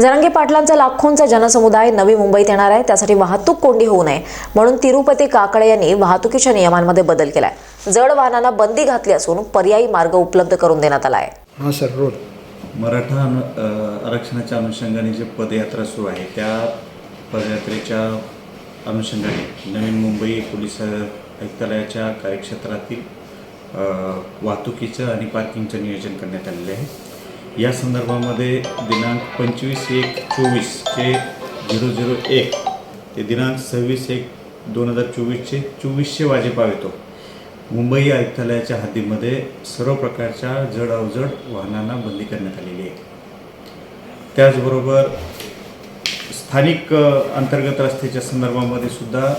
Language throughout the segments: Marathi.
जरांगे पाटलांचा लाखोंचा जनसमुदाय नवी मुंबईत येणार आहे. त्यासाठी वाहतूक कोंडी होऊ नये म्हणून तिरुपती काकडे यांनी वाहतुकीच्या नियमांमध्ये बदल केलाय. जड वाहनांना बंदी घातली असून पर्यायी मार्ग उपलब्ध करून देण्यात आला आहे. हां सर रोल मराठा आरक्षणाच्या अनुषंगाने जे पदयात्रा सुरू आहे त्या पदयात्रेच्या अनुषंगाने नवीन मुंबई पोलीस आयुक्तालयाच्या कार्यक्षेत्रातील वाहतुकीचं आणि पार्किंगचं नियोजन करण्यात आलेले आहे. या संदर्भामध्ये दिनांक पंचवीस एक चोवीसचे झिरो झिरो एक ते दिनांक सव्वीस एक दोन हजार चोवीसचे चोवीसशे वाजेपावेतो मुंबई आयुक्तालयाच्या हद्दीमध्ये सर्व प्रकारच्या जड अवजड वाहनांना बंदी करण्यात आलेली आहे. त्याचबरोबर स्थानिक अंतर्गत रस्त्याच्या संदर्भामध्ये सुद्धा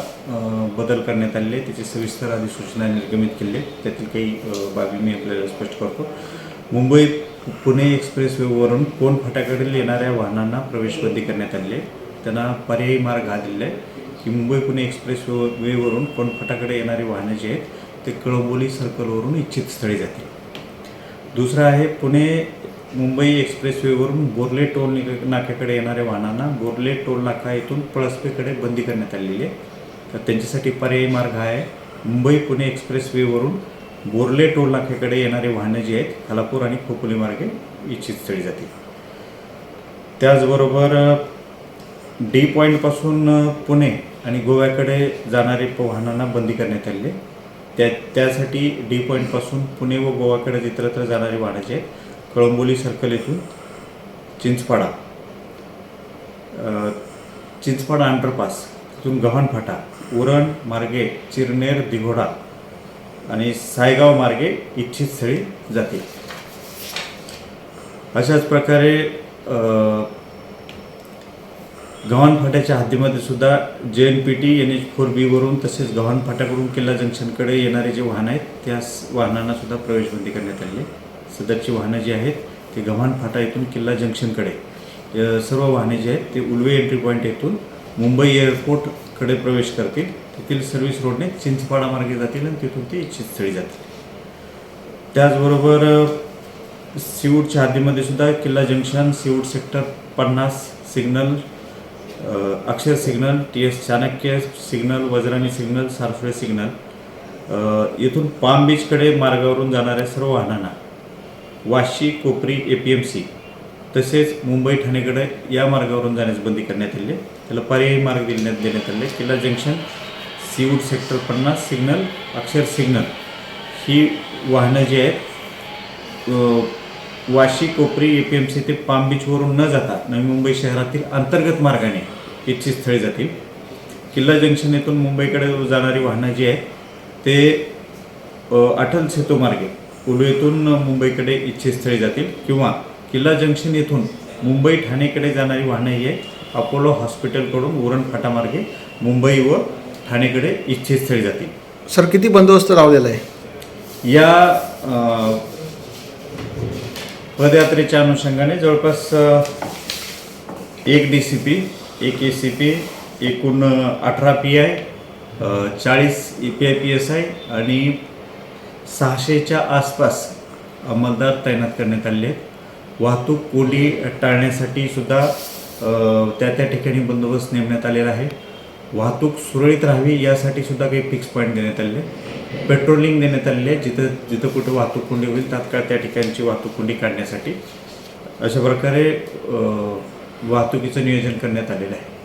बदल करण्यात आलेले आहे. त्याची सविस्तर अधिसूचना निर्गमित केली त्यातील काही बाबी मी आपल्याला स्पष्ट करतो. मुंबईत पुणे एक्सप्रेसवेवरून कोण फाट्याकडील येणाऱ्या वाहनांना प्रवेशबंदी करण्यात आली आहे. त्यांना पर्यायी मार्ग हा दिलेला आहे की मुंबई पुणे एक्सप्रेस वे वेवरून कोण फाटाकडे येणारी वाहनं जी आहेत ते कळंबोली सर्कलवरून इच्छित स्थळी जातील. दुसरं आहे पुणे मुंबई एक्सप्रेसवेवरून बोर्ले टोल नाक्याकडे येणाऱ्या वाहनांना बोर्ले टोल नाका येथून पळसपेकडे बंदी करण्यात आलेली आहे. तर त्यांच्यासाठी पर्यायी मार्ग हा आहे मुंबई पुणे एक्सप्रेसवेवरून बोर्ले टोल नाक्याकडे येणारी वाहनं जी आहेत खालापूर आणि खोपोली मार्गे इच्छित स्थळी जातील. त्याचबरोबर डी पॉईंटपासून पुणे आणि गोव्याकडे जाणारे प- वाहनांना बंदी करण्यात आलेली आहे. त्या त्यासाठी डी पॉईंटपासून पुणे व गोवाकडे इतरत्र जाणारी वाहनं जी आहेत कळंबोली सर्कल येथून चिंचपाडा चिंचपाडा अंडरपास तिथून गव्हाण फाटा उरण मार्गे चिरनेर दिघोडा आणि सायगाव मार्गे इच्छित स्थळी जाते. अशाच प्रकारे अ, गव्हाण फाट्याच्या हद्दीमध्ये सुद्धा J N P T N H four बीवरून तसेच गव्हाण फाट्याकडून किल्ला जंक्शनकडे येणारे जे वाहनं आहेत त्या वाहनांना सुद्धा प्रवेशबंदी करण्यात आली आहे. सदरची वाहनं जी आहेत ते गव्हाण फाटा येथून किल्ला जंक्शनकडे सर्व वाहने जी आहेत ते उलवे एंट्री पॉईंट येथून मुंबई एअरपोर्टकडे प्रवेश करतील. तेथील सर्व्हिस रोडने चिंचपाडा मार्गे जातील आणि तिथून ते इच्छित स्थळी जातील. त्याचबरोबर अ, हद्दीमध्ये सुद्धा किल्ला जंक्शन सीवूड सेक्टर पन्नास signal Akshar signal T S Chanakya signal Vajrani signal Sarsole signal येथून पाम बीचकडे मार्गावरून जाणाऱ्या सर्व वाहनांना Vashi Kopri A P M C तसेच मुंबई ठाणेकडे या मार्गावरून जाण्यास बंदी करण्यात आली आहे. त्याला पर्यायी मार्ग देण्यात देण्यात आले किल्ला जंक्शन सीवूड सेक्टर पन्नास सिग्नल अक्षर सिग्नल. ही वाहनं जी आहेत Vashi Kopri A P M C ते पाम बीचवरून न जाता नवी मुंबई शहरातील अंतर्गत मार्गाने इच्छित स्थळी जातील. किल्ला जंक्शन येथून मुंबईकडे जाणारी वाहनं जी आहेत ते अटल सेतू मार्गे उलू येथून मुंबईकडे इच्छित स्थळी जातील किंवा किल्ला जंक्शन येथून मुंबई ठाणेकडे जाणारी वाहनं ही आहेत अपोलो हॉस्पिटलकडून उरण फाटामार्गे मुंबई व ठाणेकडे इच्छित स्थळी जातील. सर किती बंदोबस्त लावलेला आहे? या पदयात्रेच्या अनुषंगाने जवळपास एक डी सी पी एक ए सी पी एकूण अठरा पी आय चाळीस E P I P S I आणि सहाशेच्या आसपास अंमलदार तैनात करण्यात आले आहेत. वाहतूक कोंडी टाळण्यासाठी सुद्धा त्या त्या ठिकाणी बंदोबस्त नेमण्यात आलेला आहे. वाहतूक सुरळीत राहावी यासाठी सुद्धा काही फिक्स पॉईंट देण्यात आलेले आहे पेट्रोलिंग देण्यात आलेली आहे जिथं जिथं कुठं वाहतूक कोंडी होईल तात्काळ त्या ठिकाणची वाहतूक कोंडी काढण्यासाठी. अशा प्रकारे वाहतुकीचं नियोजन करण्यात आलेलं आहे.